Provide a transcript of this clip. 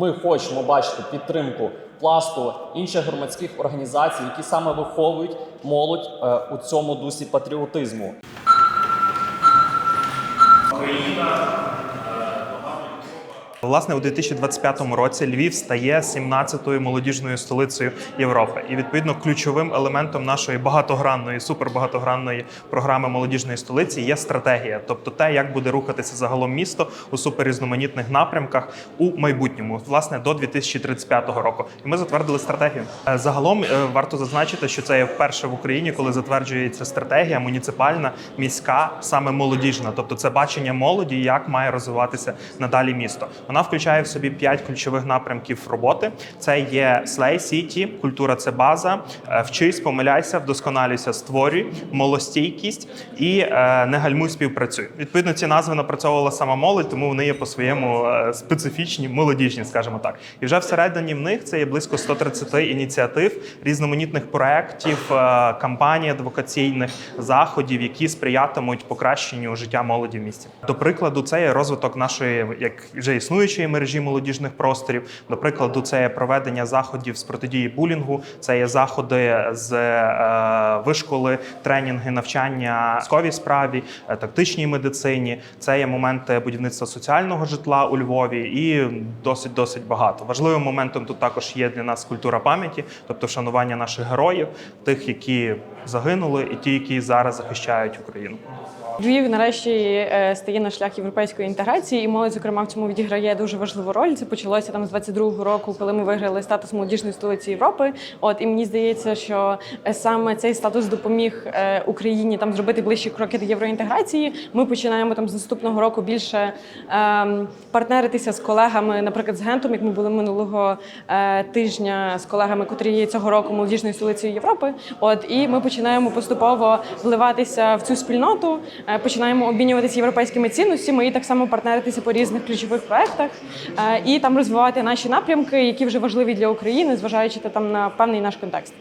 Ми хочемо бачити підтримку пласту інших громадських організацій, які саме виховують молодь е, у цьому дусі патріотизму. Власне, у 2025 році Львів стає 17-ю молодіжною столицею Європи, і відповідно ключовим елементом нашої багатогранної, супербагатогранної програми молодіжної столиці є стратегія, тобто те, як буде рухатися загалом місто у суперрізноманітних напрямках у майбутньому, власне, до 2035 року. І ми затвердили стратегію. Е, Загалом е, варто зазначити, що це є вперше в Україні, коли затверджується стратегія муніципальна, міська, саме молодіжна, тобто це бачення молоді, як має розвиватися надалі місто. Вона включає в собі п'ять ключових напрямків роботи: це є Slay City, культура це база, е, вчись, помиляйся, вдосконалюйся, створюй, молостійкість і е, не гальмуй співпрацюй. Відповідно, ці назви напрацьовувала сама молодь, тому вони є по-своєму е, специфічні, молодіжні, скажімо так. І вже всередині в них це є близько 130 ініціатив, різноманітних проєктів, кампаній, адвокаційних заходів, які сприятимуть покращенню життя молоді в місті. До прикладу, це є розвиток нашої як вже існуючої мережі молодіжних просторів. До прикладу, це є проведення заходів з протидії булінгу, це є заходи з е, вишколи, тренінги, навчання військовій справі, е, тактичній медицині. Це є моменти будівництва соціального житла у Львові і досить досить багато. Важливим моментом тут також є для нас культура пам'яті, тобто вшанування наших героїв, тих, які загинули, і ті, які зараз захищають Україну. Львів нарешті е, стає на шлях європейської інтеграції, і молодь, зокрема, в цьому відіграє дуже важливу роль. Це почалося там з 22-го року, коли ми виграли статус молодіжної столиці Європи. От і мені здається, що е, саме цей статус допоміг е, Україні там зробити ближчі кроки до євроінтеграції. Ми починаємо там з наступного року більше ем, партнеритися з колегами, наприклад, з Гентом, як ми були минулого е, тижня з колегами, котрі є цього року молодіжною столицею Європи. От і ми починаємо поступово вливатися в цю спільноту. Е, Починаємо обмінюватися європейськими цінностями і так само партнеритися по різних ключових проектах е, і там розвивати наші напрямки, які вже важливі для України, зважаючи там на певний наш контекст.